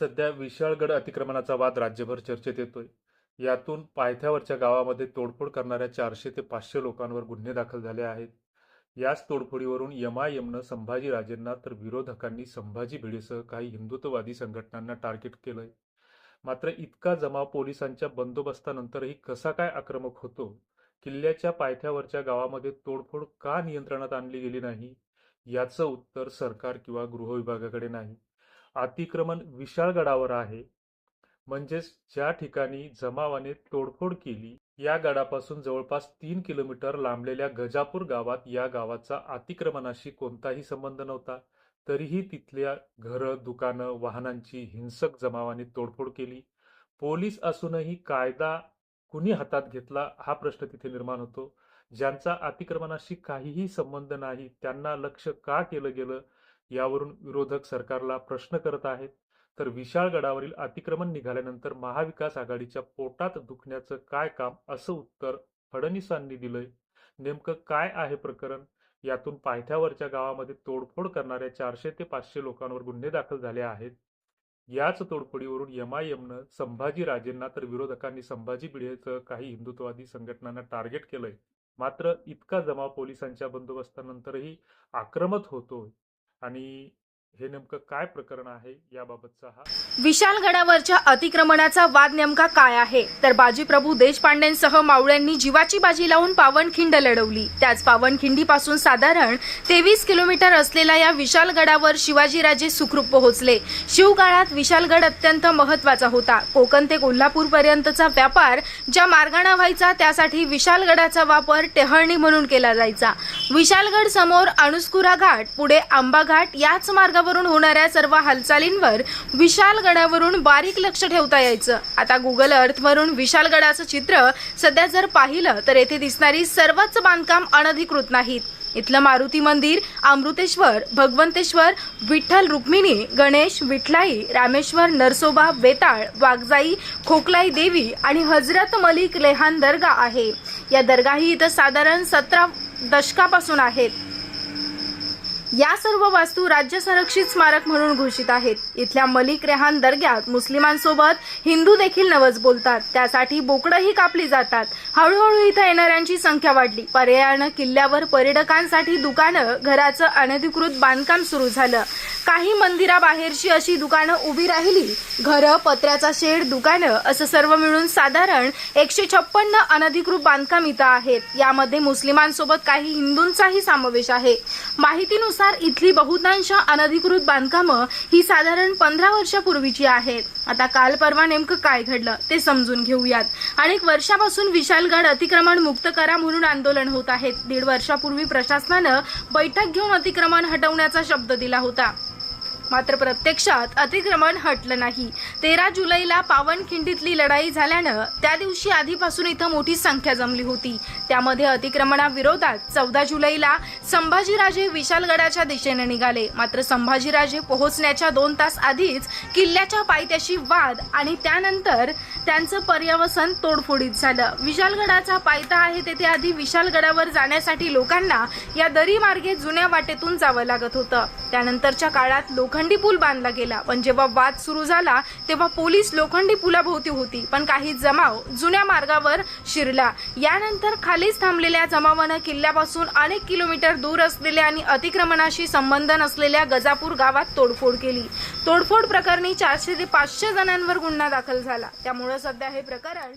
सध्या विशाळगड अतिक्रमणाचा वाद राज्यभर चर्चेत येतोय. यातून पायथ्यावरच्या गावामध्ये तोडफोड करणाऱ्या चारशे ते पाचशे लोकांवर गुन्हे दाखल झाले आहेत. याच तोडफोडीवरून यमायमनं संभाजीराजेंना तर विरोधकांनी संभाजी भिडेसह काही हिंदुत्ववादी संघटनांना टार्गेट केलंय. मात्र इतका जमाव पोलिसांच्या बंदोबस्तानंतरही कसा काय आक्रमक होतो? किल्ल्याच्या पायथ्यावरच्या गावामध्ये तोडफोड का नियंत्रणात आणली गेली नाही? याचं उत्तर सरकार किंवा गृह विभागाकडे नाही. अतिक्रमण विशाळगडावर आहे. म्हणजेच ज्या ठिकाणी जमावाने तोडफोड केली या गडापासून जवळपास तीन किलोमीटर लांबलेल्या गजापूर गावात या गावाचा अतिक्रमणाशी कोणताही संबंध नव्हता. तरीही तिथल्या घरं दुकानं वाहनांची हिंसक जमावाने तोडफोड केली. पोलीस असूनही कायदा कुणी हातात घेतला हा प्रश्न तिथे निर्माण होतो. ज्यांचा अतिक्रमणाशी काहीही संबंध नाही त्यांना लक्ष का केलं गेलं? यावरून विरोधक सरकारला प्रश्न करत आहेत. तर विशाळगडावरील अतिक्रमण निघाल्यानंतर महाविकास आघाडीच्या पोटात दुखण्याचं काय काम असं उत्तर फडणवीसांनी दिलंय. नेमकं काय आहे प्रकरण? यातून पायथ्यावरच्या गावामध्ये तोडफोड करणाऱ्या चारशे ते पाचशे लोकांवर गुन्हे दाखल झाले आहेत. याच तोडफोडीवरून एमआयएमनं संभाजीराजेंना तर विरोधकांनी संभाजी भिडेचं काही हिंदुत्ववादी संघटनांना टार्गेट केलंय. मात्र इतका जमाव पोलिसांच्या बंदोबस्तानंतरही आक्रमक होतो आणि हे नेमकं काय प्रकरण आहे याबाबतचा हा विशालगडावरच्या अतिक्रमणाचा वाद नेमका काय आहे? तर बाजीप्रभू देशपांडेंसह मावळ्यांनी जीवाची बाजी लावून पावनखिंड लढवली. त्याच पावनखिंडीपासून साधारण तेवीस किलोमीटर असलेल्या या विशालगडावर शिवाजीराजे सुखरूप पोहोचले. शिवकाळात विशालगड अत्यंत महत्त्वाचा होता. कोकण ते कोल्हापूर पर्यंतचा व्यापार ज्या मार्गाने व्हायचा त्यासाठी विशालगडाचा वापर टेहळणी म्हणून केला जायचा. विशालगड समोर अणुस्कुरा घाट पुढे आंबा घाट याच मार्गावरून होणाऱ्या सर्व हालचालींवर विशालगडावरून बारीक लक्ष ठेवता यायचं. आता गुगल अर्थवरून विशालगडाचं चित्र सध्या जर पाहिलं तर येथे दिसणारी सर्वच बांधकाम अनधिकृत नाहीत. इथलं मारुती मंदिर अमृतेश्वर भगवंतेश्वर विठ्ठल रुक्मिणी गणेश विठलाई रामेश्वर नरसोबा वेताळ वाघजाई खोकलाई देवी आणि हजरत मलिक लेहान दर्गा आहे. या दर्गाही इथं साधारण सतरा दशकापासून आहेत. या सर्व वास्तू राज्य संरक्षित स्मारक म्हणून घोषित आहेत. इथल्या मलिक रेहान दर्ग्यात मुस्लिमांसोबत हिंदू देखील नवस बोलतात. त्यासाठी बोकडंही कापली जातात. हळूहळू इथं येणाऱ्यांची संख्या वाढली. पर्यायानं किल्ल्यावर पर्यटकांसाठी दुकानं घराचं अनधिकृत बांधकाम सुरू झालं. काही मंदिराबाहेरची अशी दुकानं उभी राहिली. घरं पत्र्याचा शेड दुकानं असं सर्व मिळून साधारण एकशे छप्पन्न अनधिकृत बांधकाम इथं आहेत. यामध्ये मुस्लिमांसोबत काही हिंदूंचाही समावेश आहे. माहितीनुसार इथली बहुतांश अनधिकृत बांधकामं ही साधारण पंधरा वर्षापूर्वीची आहेत. आता काल परवा नेमकं काय घडलं ते समजून घेऊयात. अनेक वर्षापासून विशालगड अतिक्रमण मुक्त करा म्हणून आंदोलन होत आहेत. दीड वर्षापूर्वी प्रशासनानं बैठक घेऊन अतिक्रमण हटवण्याचा शब्द दिला होता. मात्र प्रत्यक्षात अतिक्रमण हटलं नाही. तेरा जुलैला पावनखिंडीतली लढाई झाल्यानं त्या दिवशी आधीपासून इथं मोठी संख्या जमली होती. त्यामध्ये अतिक्रमणाविरोधात चौदा जुलैला संभाजीराजे विशालगडाच्या दिशेने निघाले. मात्र संभाजीराजे पोहोचण्याच्या दोन तास आधीच किल्ल्याच्या पायथ्याशी वाद आणि त्यानंतर त्यांचं पर्यावसन तोडफोडीत झालं. विशालगडाचा पायथा आहे तेथे आधी विशालगडावर जाण्यासाठी लोकांना या दरी मार्गे जुन्या वाटेतून जावं लागत होतं. त्यानंतरच्या काळात लोखंडी पूल बांधला गेला. पण जेव्हा वाद सुरू झाला तेव्हा पोलीस लोखंडी पुलाभोवती होती पण काही जमाव जुन्या मार्गावर शिरला. यानंतर खालीच थांबलेल्या जमावानं किल्ल्यापासून अनेक किलोमीटर दूर असलेल्या आणि अतिक्रमणाशी संबंध नसलेल्या गजापूर गावात तोडफोड केली. तोडफोड प्रकरणी चारशे ते पाचशे जणांवर गुन्हा दाखल झाला. त्यामुळे सध्या हे प्रकरण